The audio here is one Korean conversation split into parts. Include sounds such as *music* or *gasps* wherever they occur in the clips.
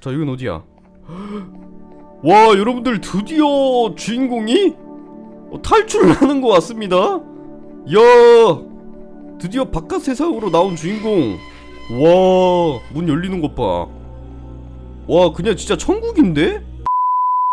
자 이건 어디야? *gasps* 와 여러분들 드디어 주인공이 어, 탈출을 하는 것 같습니다. 야 드디어 바깥 세상으로 나온 주인공. 와 문 열리는 것봐와 그냥 진짜 천국인데?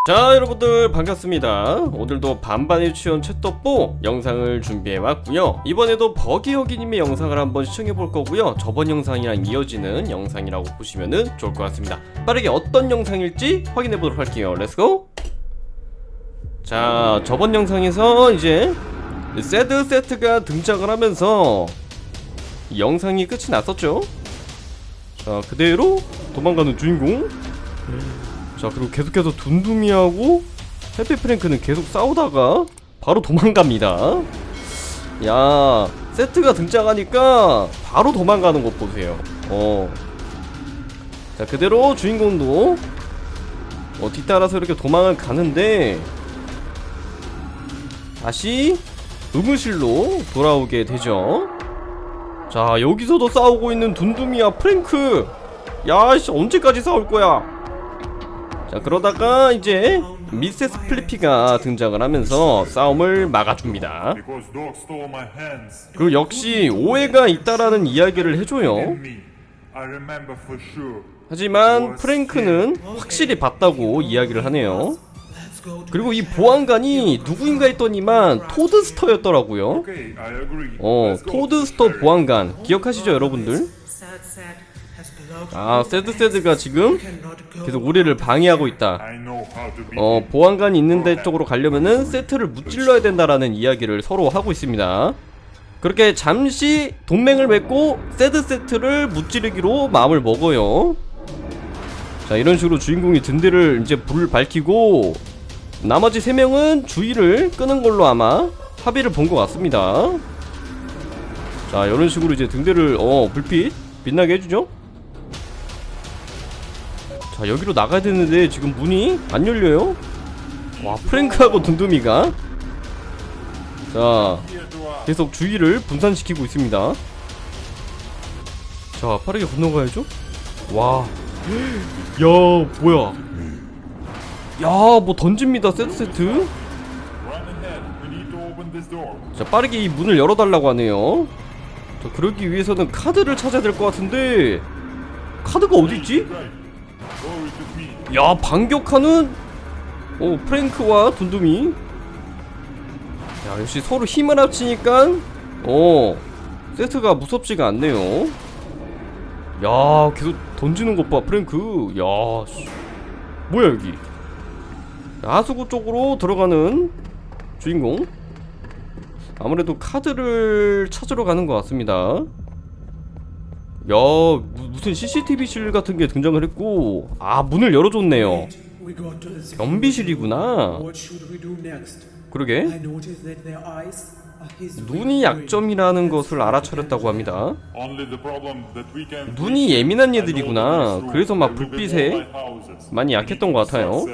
자 여러분들 반갑습니다. 오늘도 반반의 취원 채떡보 영상을 준비해왔고요. 이번에도 버기허기님의 영상을 한번 시청해볼 거고요. 저번 영상이랑 이어지는 영상이라고 보시면 좋을 것 같습니다. 빠르게 어떤 영상일지 확인해보도록 할게요. 렛츠고 자 저번 영상에서 이제 새드 세트가 등장을 하면서 이 영상이 끝이 났었죠? 자 그대로 도망가는 주인공 자 그리고 계속해서 둔두미하고 해피 프랭크는 계속 싸우다가 바로 도망갑니다. 야 세트가 등장하니까 바로 도망가는 것 보세요. 어 자 그대로 주인공도 어, 뒤따라서 이렇게 도망을 가는데 다시 의무실로 돌아오게 되죠. 자 여기서도 싸우고 있는 둔두미와 프랭크. 야씨 언제까지 싸울 거야? 자 그러다가 이제 미세스 플리피가 등장을 하면서 싸움을 막아줍니다. 그리고 역시 오해가 있다라는 이야기를 해줘요. 하지만 프랭크는 확실히 봤다고 이야기를 하네요 그리고 이 보안관이 누구인가 했더니만 토드스터였더라고요. 어. 토드스터 보안관 기억하시죠 여러분들 아 새드새드가 지금 계속 우리를 방해하고 있다. 어 보안관이 있는 데 쪽으로 가려면은 세트를 무찔러야 된다라는 이야기를 서로 하고 있습니다. 그렇게 잠시 동맹을 맺고 세드 세트를 무찌르기로 마음을 먹어요. 자 이런 식으로 주인공이 등대를 이제 불을 밝히고 나머지 3명은 주의를 끄는 걸로 아마 합의를 본 것 같습니다. 자 이런 식으로 이제 등대를 어 불빛 빛나게 해주죠 자 여기로 나가야 되는데 지금 문이 안 열려요 와 프랭크하고 둔두미가 자. 계속 주의를 분산시키고 있습니다 자 빠르게 건너가야죠 와야 뭐야 야뭐 던집니다 세트 세트. 자 빠르게 이 문을 열어달라고 하네요 자 그러기 위해서는 카드를 찾아야 될 것 같은데 카드가 어디있지? 야 반격하는 어 프랭크와 둔두미 야 역시 서로 힘을 합치니까 어 세트가 무섭지가 않네요. 야 계속 던지는 것 봐 프랭크. 야 씨. 뭐야 여기? 자, 하수구 쪽으로 들어가는 주인공. 아무래도 카드를 찾으러 가는 것 같습니다 야 무, 무슨 CCTV실 같은 게 등장을 했고 아 문을 열어줬네요. 변비실이구나? 그러게. 눈이 약점이라는 것을 알아차렸다고 합니다. 눈이 예민한 얘들이구나. 그래서 막 불빛에 많이 약했던 것 같아요.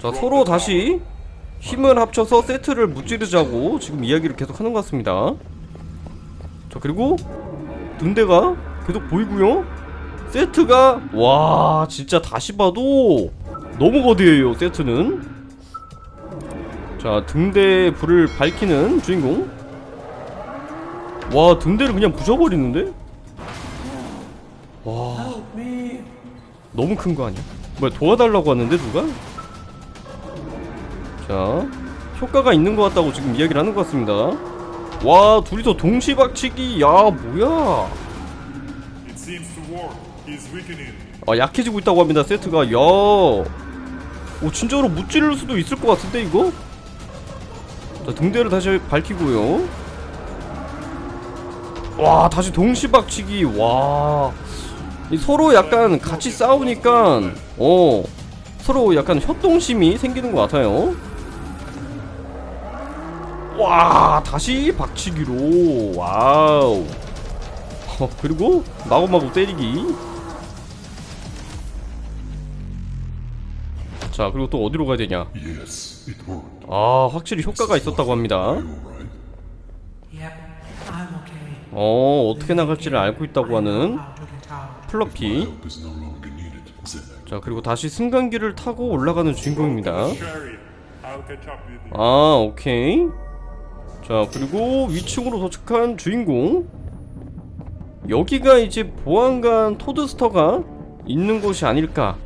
자 서로 다시 힘을 합쳐서 세트를 무찌르자고 지금 이야기를 계속 하는 것 같습니다 자 그리고 등대가 계속 보이고요 세트가 와 진짜 다시 봐도 너무 거대해요 세트는 자 등대 불을 밝히는 주인공 와 등대를 그냥 부셔버리는데 와! 너무 큰 거 아니야? 뭐야 도와달라고 하는데 누가? 자 효과가 있는 것 같다고 지금 이야기를 하는 것 같습니다 와 둘이서 동시박치기. 야 뭐야? 아 약해지고 있다고 합니다 세트가. 야오 진짜로 무찌를 수도 있을 것 같은데 이거? 자 등대를 다시 밝히고요. 와 다시 동시박치기. 와. 이 서로 약간 같이 싸우니까 어 서로 약간 협동심이 생기는 것 같아요 와 다시 박치기로. 와우. 어, 그리고 마구마구 때리기. 자 그리고 또 어디로 가야 되냐? 아 확실히 효과가 있었다고 합니다. 어 어떻게 나갈지를 알고 있다고 하는. 플러피. 자 그리고 다시 승강기를 타고 올라가는 주인공입니다. 아 오케이 자 그리고 위층으로 도착한 주인공. 여기가 이제 보안관 토드스터가 있는 곳이 아닐까.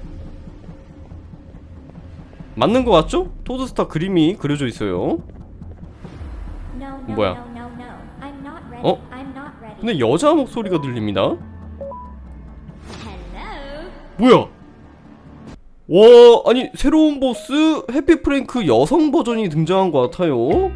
맞는 거 맞죠? 토드스터 그림이 그려져 있어요. 뭐야? 어? 근데 여자 목소리가 들립니다? 뭐야? 와 아니 새로운 보스 해피 프랭크 여성 버전이 등장한 것 같아요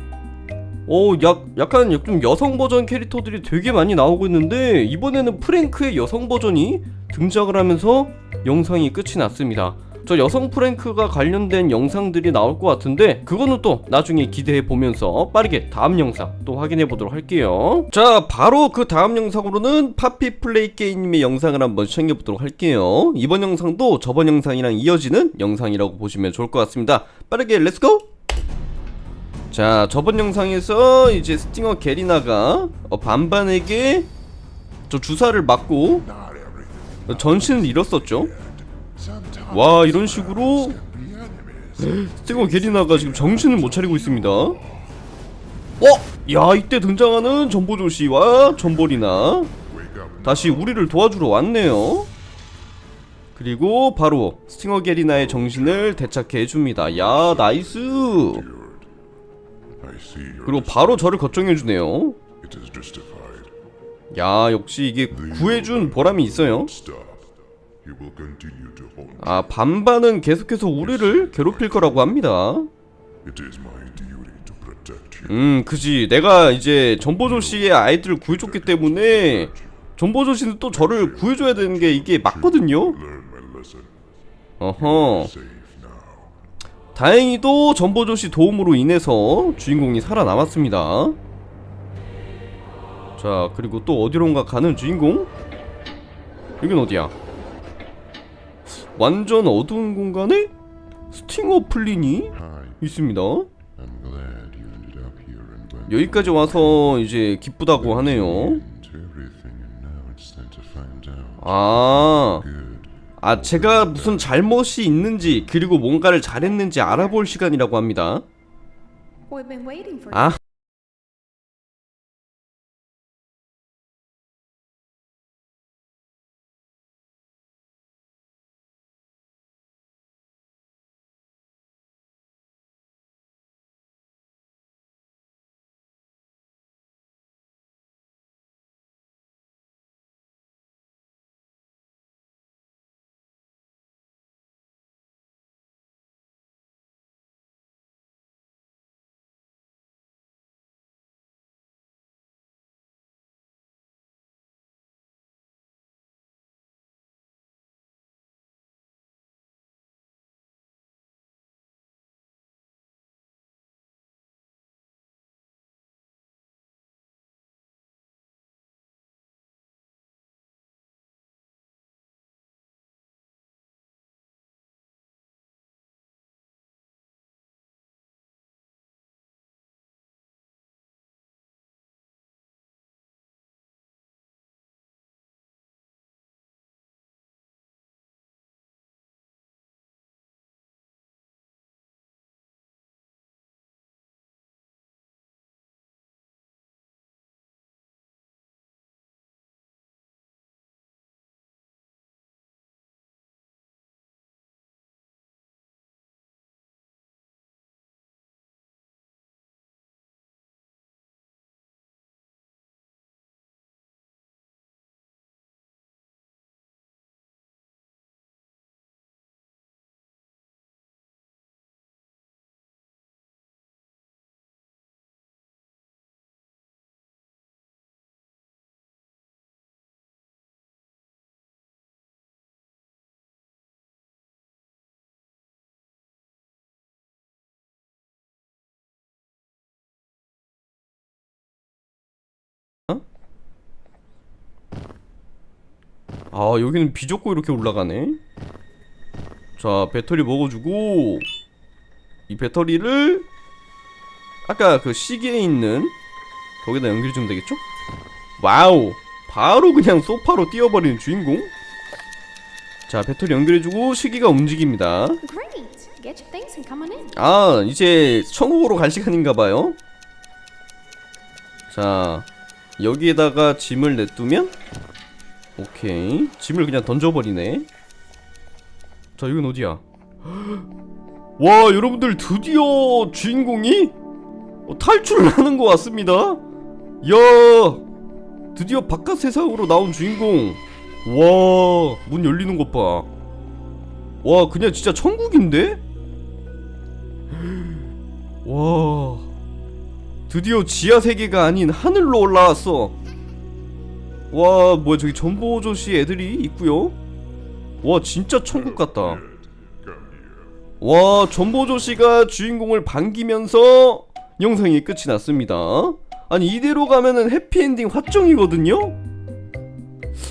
어, 약, 약간 좀 여성 버전 캐릭터들이 되게 많이 나오고 있는데 이번에는 프랭크의 여성 버전이 등장을 하면서 영상이 끝이 났습니다. 저 여성 프랭크가 관련된 영상들이 나올 것 같은데 그거는 또 나중에 기대해 보면서 빠르게 다음 영상 또 확인해 보도록 할게요. 자 바로 그 다음 영상으로는 파피 플레이 게임님의 영상을 한번 시청해 보도록 할게요. 이번 영상도 저번 영상이랑 이어지는 영상이라고 보시면 좋을 것 같습니다. 빠르게 렛츠고 자 저번 영상에서 이제 스팅어 게리나가 어, 반반에게 저 주사를 맞고 어, 전신을 잃었었죠? 와 이런 식으로 스팅어 게리나가 지금 정신을 못 차리고 있습니다. 어? 야 이때 등장하는 전보조씨와 전보리나. 다시 우리를 도와주러 왔네요. 그리고 바로 스팅어 게리나의 정신을 되찾게 해줍니다. 야 나이스 그리고 바로 저를 걱정해주네요. 야 역시 이게 구해준 보람이 있어요. 아 반반은 계속해서 우리를 괴롭힐 거라고 합니다. 음 그지 내가 이제 전보조 씨의 아이들을 구해줬기 때문에 전보조 씨는 또 저를 구해줘야 되는 게 이게 맞거든요. 어허. 다행히도 전보조 씨 도움으로 인해서 주인공이 살아남았습니다 자 그리고 또 어디론가 가는 주인공 여긴 어디야 완전 어두운 공간에 스팅어 플린이. 있습니다 여기까지 와서 이제 기쁘다고 하네요. 아. 아 제가 무슨 잘못이 있는지 그리고 뭔가를 잘했는지 알아볼 시간이라고 합니다. 아 아 여기는 비좁고 이렇게 올라가네. 자 배터리 먹어주고 이 배터리를 아까 그 시계에 있는 거기다 연결해주면 되겠죠? 와우! 바로 그냥 소파로 뛰어버리는 주인공? 자 배터리 연결해주고 시기가 움직입니다. 아 이제 천국으로 갈 시간인가봐요. 자 여기에다가 짐을 냅두면 오케이. 짐을 그냥 던져버리네. 자 여긴 어디야? *gasps* 와 여러분들 드디어 주인공이 어, 탈출을 *laughs* 하는 것 같습니다. 야 드디어 바깥 세상으로 나온 주인공. 와 문 열리는 것봐와 그냥 진짜 천국인데? *gasps* 와 드디어 지하 세계가 아닌 하늘로 올라왔어 와 뭐야 저기 전보조씨 애들이 있고요? 와 진짜 천국 같다. 와 전보조씨가 주인공을 반기면서 영상이 끝이 났습니다. 아니 이대로 가면은 해피엔딩 확정이거든요?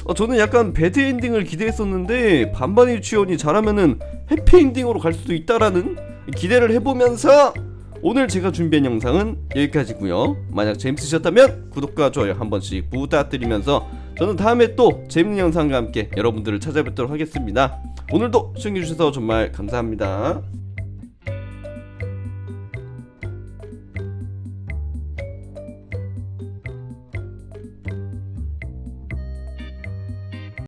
어, 저는 약간 배드엔딩을 기대했었는데 반반 유치원이 잘하면은 해피엔딩으로 갈 수도 있다라는 기대를 해보면서 오늘 제가 준비한 영상은 여기까지고요. 만약 재밌으셨다면 구독과 좋아요 한 번씩 부탁드리면서 저는 다음에 또 재밌는 영상과 함께 여러분들을 찾아뵙도록 하겠습니다. 오늘도 시청해주셔서 정말 감사합니다